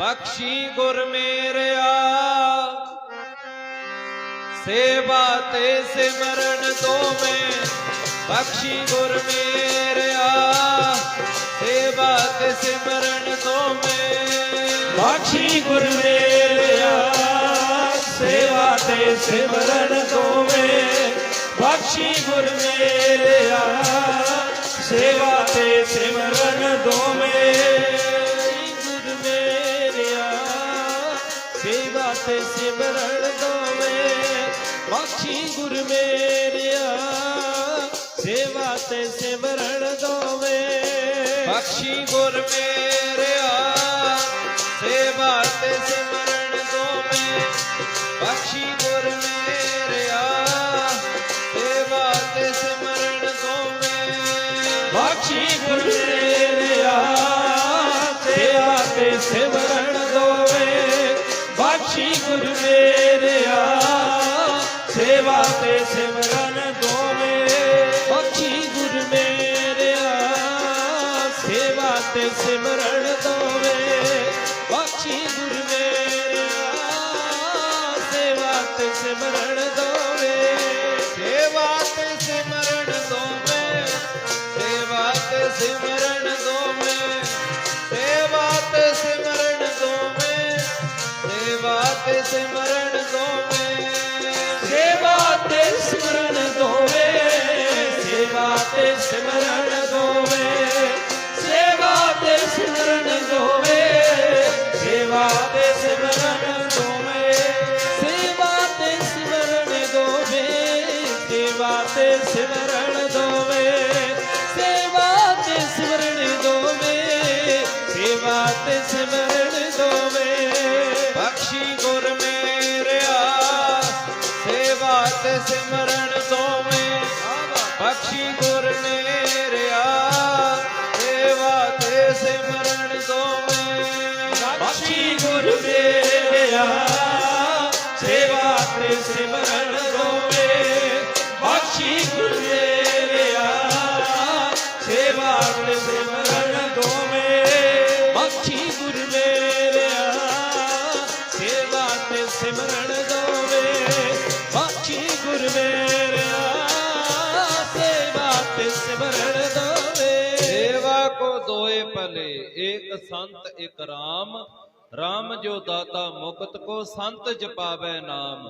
ਬਖਸ਼ੀ ਗੁਰ ਮੇਰਿਆ। ਸੇਵਾ ਤੇ ਸਿਮਰਨ ਦੋਵੇਂ ਬਖਸ਼ੀ ਗੁਰ ਮੇਰਿਆ। ਸੇਵਾ ਤੇ ਸਿਮਰਨ ਦੋਵੇਂ ਬਖਸ਼ੀ ਗੁਰ ਮੇਰਿਆ। ਸੇਵਾ ਤੇ ਸਿਮਰਨ ਦੋਵੇਂ ਬਖਸ਼ੀ ਗੁਰ ਮੇਰਿਆ। ਸੇਵਾ ਤੇ ਸੇਵਾ ਤੇ ਸਿਮਰਨ ਦੋਵੇਂ। ਬਖਸ਼ੀ ਗੁਰ ਮੇਰਿਆ, ਸੇਵਾ ਤੇ ਸਿਮਰਨ ਦੋਵੇਂ। ਬਖਸ਼ੀ ਗੁਰ ਮੇਰਿਆ, ਸੇਵਾ ਤੇ ਸਿਮਰਨ ਦੋਵੇਂ। ਬਖਸ਼ੀ ਗੁਰ ਮੇਰਿਆ, ਸੇਵਾ ਤੇ ਸਿਮਰਨ ਦੋਵੇਂ। ਬਖਸ਼ੀ ਗੁਰ ਬਖਸ਼ੀ ਮੇਰਿਆ ਸੇਵਾ ਤੇ ਸਿਮਰਨ ਦੋਵੇਂ। ਬਖਸ਼ੀ ਗੁਰ ਮੇਰਿਆ, ਸੇਵਾ ਤੇ ਸਿਮਰਨ ਦੋਵੇਂ। ਬਖਸ਼ੀ ਗੁਰ ਮੇਰਿਆ, ਸੇਵਾ ਤੇ ਸਿਮਰਨ ਦੋਵੇਂ। ਸੇਵਾ ਤੇ ਸਿਮਰਨ ਦੋਵੇਂ, ਸੇਵਾ ਤੇ ਸਿਮਰਨ ਸੇਵਾ ਤੇ ਸਿਮਰਨ ਦੋਵੇਂ, ਸੇਵਾ ਤੇ ਸਿਮਰਨ ਦੋਵੇ, ਸੇਵਾ ਤੇ ਸਿਮਰਨ ਦੋਵੇ। ਬਖਸ਼ੀ ਗੁਰ ਮੇਰਿਆ, ਸੇਵਾ ਤੇ ਸਿਮਰਨ ਦੋਵੇ। ਬਖਸ਼ੀ ਗੁਰ ਮੇਰਿਆ, ਸੇਵਾ ਤੇ ਸਿਮਰਨ ਦੋਵੇ। ਬਖਸ਼ੀ ਗੁਰ ਮੇਰਿਆ, ਸੇਵਾ ਤੇ ਸਿਮਰਨ ਦੋਏ ਭਲੇ ਏਕ ਸੰਤ ਇਕ ਰਾਮ। ਰਾਮ ਜੋ ਦਾਤਾ ਮੁਕਤ ਕੋ ਸੰਤ ਜਪਾਵੇ ਨਾਮ।